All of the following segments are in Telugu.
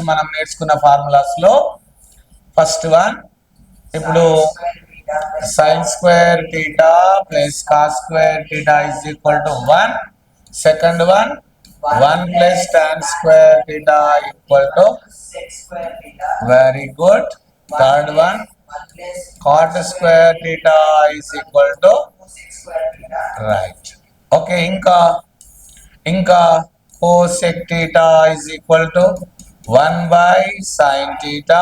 వరకు మనం నేర్చుకున్న ఫార్ములాస్లో ఫస్ట్ వన్ ఇప్పుడు sine square theta plus cos square theta is equal to one second one one plus tan square theta equal to very good third one cot square theta is equal to right okay ఇంకా ఇంకా cosec theta is equal to one by sine theta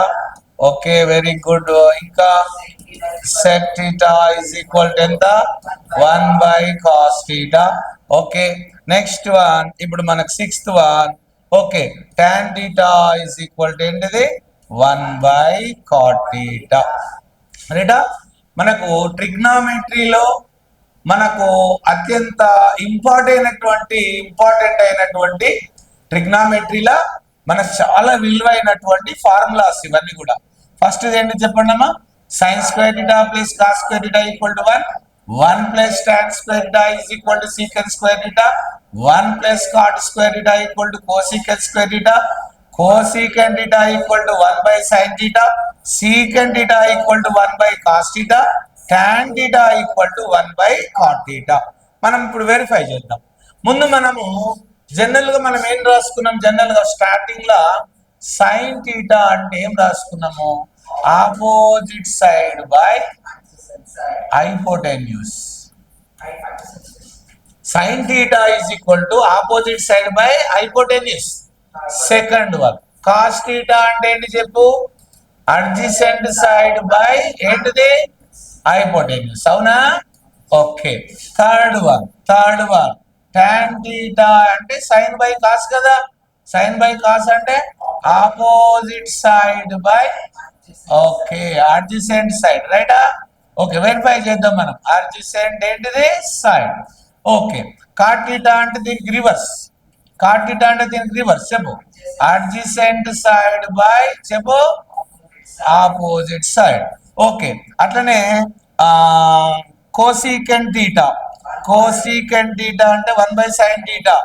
okay very good ఇంకా sec theta is equal to ఎంత? One by cos theta okay next one ఇప్పుడు మనకు sixth one okay tan theta is equal to ఏంటిది? వన్ బై కాట్ టీటా రైటా మనకు ట్రిగ్నామెట్రీలో మనకు అత్యంత ఇంపార్టెంట్ అయినటువంటి ఇంపార్టెంట్ అయినటువంటి ట్రిగ్నామెట్రీలా మనకు చాలా విలువైనటువంటి ఫార్ములాస్ ఇవన్నీ కూడా. ఫస్ట్ ఏంటి చెప్పండి అమ్మా? Sine square theta plus cos square theta equal to one one plus tan square theta is equal to secant square theta one plus cot square theta equal to cosecant square theta cosecant theta equal to 1 by sin theta. Secant theta equal to 1 by cos theta. Tan theta equal to 1 by cot theta. మనం ఇప్పుడు వెరిఫై చేద్దాం. ముందు మనము జనరల్గా మనం ఏం రాసుకున్నాం? జనరల్గా స్టార్టింగ్ లా సైన్ టీటా అంటే ఏం రాసుకున్నాము? Opposite side by hypotenuse sine theta is equal to opposite side by hypotenuse second one cos theta అంటే ఏంటి చెప్పు? అడ్జిసెంట్ సైడ్ బై ఏంటిది? ఐపోటెన్యూస్ అవునా? Okay. Third one third one tan theta అంటే సైన్ బై కాస్ కదా. సైన్ బై కాస్ అంటే opposite side by okay adjacent side రైటా ఓకే వెరిఫై చేద్దాం మనం. అడ్జిసెంట్ ఏంటిది? సైడ్ ఓకే కాట్ అంటే దీనికి రివర్స్ కాట్ అంటే దీనికి రివర్స్ చెప్పు. అడ్జిసెంట్ సైడ్ బై చెప్పు. ఆపోజిట్ సైడ్ ఓకే అట్లనే కోసీకెంట్ థీటా కోసీకెంట్ థీటా అంటే one by sine theta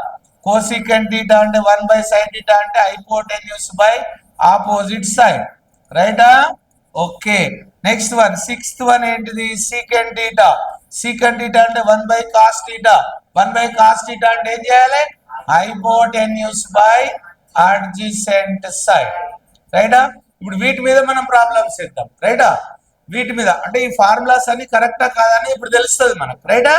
cosecant theta అంటే వన్ బై సైన్ థీటా అంటే హైపోటెన్యూస్ బై ఆపోజిట్ సైడ్ రైటా okay next one sixth one ఏంటిది? సీకెంట్ థీటా సీకెంట్ థీటా అంటే one by cos theta one by cos theta అంటే ఏం చేయాలి? హైపోటెన్యూస్ బై అడ్జిసెంట్ సైడ్ రైటా ఇప్పుడు వీటి మీద మనం ప్రాబ్లమ్స్ చేద్దాం. రైటా వీటి మీద. అంటే ఈ ఫార్ములాస్ అన్ని కరెక్టా కాదని ఇప్పుడు తెలుస్తుంది మనకు. రైటా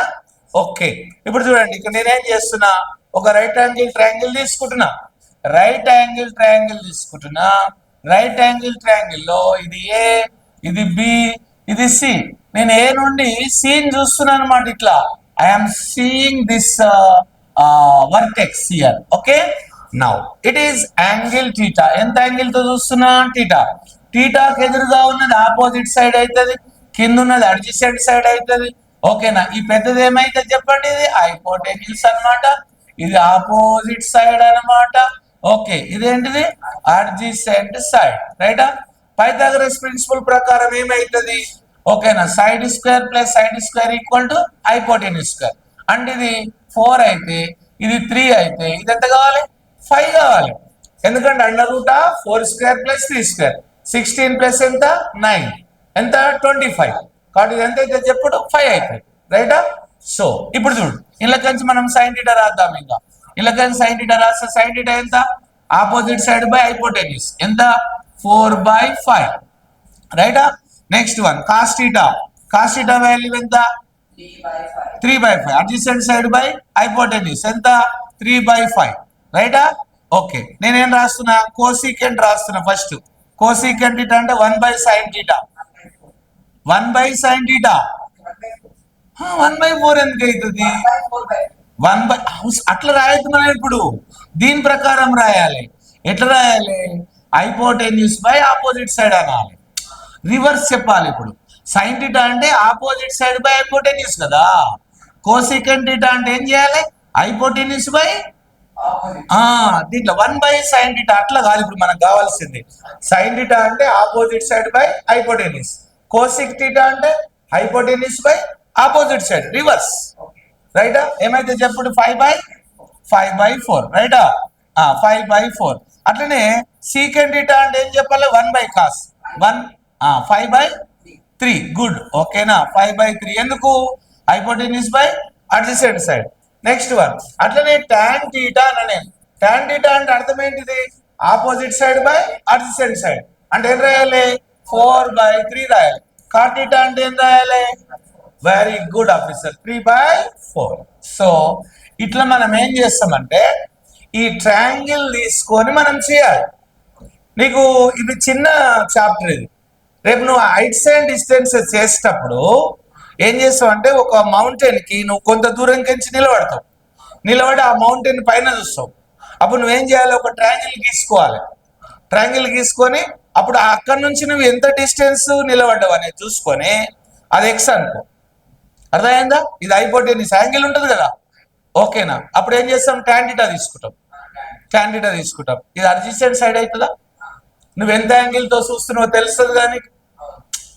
ఓకే. ఇప్పుడు చూడండి ఇక్కడ నేనేం చేస్తున్నా ఒక రైట్ యాంగిల్ ట్రయాంగిల్ తీసుకుంటున్నా. రైట్ యాంగిల్ ట్రయాంగిల్ తీసుకుంటున్నా. రైట్ యాంగిల్ ట్రయాంగిల్లో ఇది ఏ ఇది బి ఇది సి నేను ఏ నుండి సీన్ చూస్తున్నాను అనమాట ఇట్లా. I'm seeing this vertex here okay now it is angle theta ఎంత యాంగిల్తో చూస్తున్నా? టీటా టీటాకి ఎదురుగా ఉన్నది ఆపోజిట్ సైడ్ అవుతుంది. కింద ఉన్నది అడ్జిసెంట్ సైడ్ అవుతుంది. ఓకేనా? ఈ పెద్దది ఏమైతే చెప్పండి ఇది? హైపోటెన్యూస్ అన్నమాట. ఇది ఆపోజిట్ సైడ్ అన్నమాట. ఓకే ఇదేంటిది? అడ్జిసెంట్ సైడ్ రైటా? పైథాగరస్ ప్రిన్సిపల్ ప్రకారం ఏమైతుంది? ఓకేనా? Side square plus side square equal to hypotenuse square. అంటే ఇది ఫోర్ అయితే ఇది త్రీ అయితే ఇది ఎంత కావాలి? ఫైవ్ కావాలి. ఎందుకంటే under root four square plus three square. Sixteen plus ఎంత? నైన్. ఎంత? Twenty five. కాబట్టి ఎంత అయితే చెప్పుడు ఫైవ్ అయిపోయింది రైటా? సో ఇప్పుడు చూడు. ఇలా కంచి మనం సైన్ డీటా రాద్దాం ఇంకా. ఇలా కంచి సైన్ డీటా రాస్తే సైన్ డీటా ఎంత? ఆపోజిట్ సైడ్ బై హైపోటెన్యూస్ ఎంత? ఫోర్ బై ఫైవ్ రైటా? Next one cos theta cos theta value ఎంత? Three by five adjacent side by hypotenuse ఎంత? త్రీ బై ఫైవ్ రైటా? ఓకే నేనేం రాస్తున్నా? కోసీకెంట్ రాస్తున్నా ఫస్ట్ కోసీకెంట్ ఇటా అంటే one by sine theta one by sine theta one by four ఎందుకు అవుతుంది వన్ బై అట్లా రాయొద్దు మనం ఇప్పుడు. దీని ప్రకారం రాయాలి. ఎట్లా రాయాలి? హైపోటెన్యూస్ బై ఆపోజిట్ సైడ్ అనాలి. రివర్స్ చెప్పాలి ఇప్పుడు. సైన్ టీటా అంటే ఆపోజిట్ సైడ్ బై హైపోటెన్యూస్ కదా. కోసికెంట్ టీటా అంటే ఏం చేయాలి? హైపోటెన్యూస్ బై దీంట్లో వన్ బై సైన్ టీటా అట్లా కాదు. ఇప్పుడు మనకు కావాల్సింది. సైన్ టీటా అంటే opposite side by hypotenuse cosec theta అంటే hypotenuse by opposite side reverse రైటా ఏమైతే చెప్పుడు? Five by five by four రైటా ఫైవ్ బై ఫోర్ అట్లనే సీకెండ్ టీటా అంటే ఏం చెప్పాలి? One by cos one five by three good ఓకేనా ఫైవ్ బై త్రీ ఎందుకు? Hypotenuse by adjacent side next one అట్లనే ట్యాన్ టీటా అని నేను టాన్ టీటా అంటే అర్థం ఏంటిది? Opposite side by adjacent side అంటే ఏం రాయాలి? ఫోర్ బై త్రీ రాయాలి కాట్ అంటే ఏం. రాయాలి very good officer three by four so ఇట్లా మనం ఏం చేస్తామంటే ఈ ట్రయాంగిల్ తీసుకొని మనం చేయాలి. నీకు ఇది చిన్న చాప్టర్ ఇది. రేపు నువ్వు హైట్స్ అండ్ డిస్టెన్సెస్ చేసేటప్పుడు ఏం చేస్తావు అంటే ఒక మౌంటైన్కి నువ్వు కొంత దూరం కించి నిలబడతావు. నిలబడి ఆ మౌంటైన్ పైన చూస్తావు. అప్పుడు నువ్వేం చేయాలి? ఒక ట్రయాంగిల్ గీసుకోవాలి. ట్రయాంగిల్ గీసుకొని అప్పుడు అక్కడ నుంచి నువ్వు ఎంత డిస్టెన్స్ నిలబడ్డావు అనేది చూసుకొని అది ఎక్స్ అనుకో. అర్థమైందా? ఇది అయిపోతే నీ యాంగిల్ ఉంటుంది కదా? ఓకేనా? అప్పుడు ఏం చేస్తాం? ట్యాండిటా తీసుకుంటాం. ట్యాండిటా తీసుకుంటాం. ఇది అర్జిస్టెంట్ సైడ్ అవుతుందా? నువ్వు ఎంత యాంగిల్తో చూస్తున్నావో తెలుస్తుంది కానీ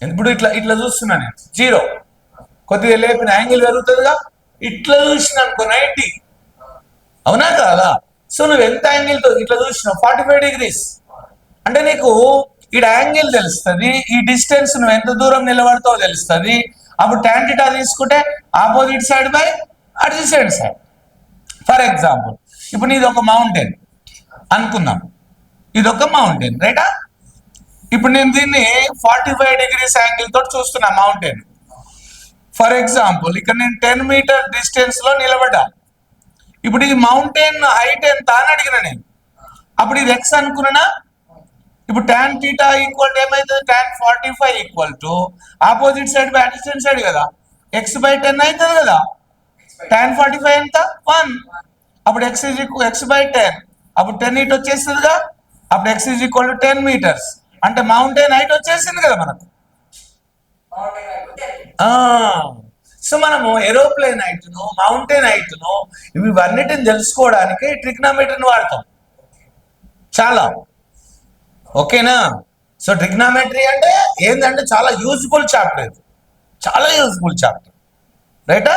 ఇప్పుడు ఇట్లా ఇట్లా చూస్తున్నా నేను. జీరో కొద్దిగా లేపిన యాంగిల్ పెరుగుతుందిగా? ఇట్లా చూసిన అనుకో నైంటీ అవునా కదా? సో నువ్వు ఎంత యాంగిల్తో ఇట్లా చూసినావు? ఫార్టీ ఫైవ్ డిగ్రీస్ అంటే నీకు ఈ యాంగిల్ తెలుస్తుంది ఈ డిస్టెన్స్ నువ్వు ఎంత దూరం నిలబడతావో తెలుస్తుంది. అప్పుడు ట్యాంటిటా తీసుకుంటే opposite side by adjacent side for example ఇప్పుడు నీది ఒక మౌంటైన్ అనుకుందాం. ఇది ఒక మౌంటైన్ రైటా ఇప్పుడు నేను దీన్ని ఫార్టీ ఫైవ్ డిగ్రీస్ యాంగిల్ తోటి చూస్తున్నా మౌంటైన్ ఫర్ ఎగ్జాంపుల్ ఇక్కడ నేను టెన్ మీటర్ డిస్టెన్స్లో నిలబడ్డా. ఇప్పుడు ఈ మౌంటైన్ హైట్ ఎంత అని అడిగిన నేను. అప్పుడు ఇది ఎక్స్ అనుకున్నా ఇప్పుడు tan థీటా ఈక్వల్ టు ఏమైతుంది tan forty five equal to opposite side by adjacent side కదా. ఎక్స్ బై టెన్ అవుతుంది కదా. tan ఫార్టీ ఫైవ్ ఎంత? వన్ అప్పుడు x is equal x by ten అప్పుడు టెన్ ఇట్ వచ్చేస్తుందిగా. అప్పుడు x is equal to ten meters అంటే మౌంటైన్ హైట్ వచ్చేసింది కదా మనకు. సో మనము ఏరోప్లేన్ హైట్ను మౌంటైన్ హైట్ను ఇవి ఇవన్నిటిని తెలుసుకోవడానికి ట్రిగ్నామీటర్ని వాడతాం. చాలా. ఓకేనా? సో ట్రిగ్నామెట్రీ అంటే ఏంటంటే చాలా యూజ్ఫుల్ చాప్టర్ ఇది. చాలా యూజ్ఫుల్ చాప్టర్ రైటా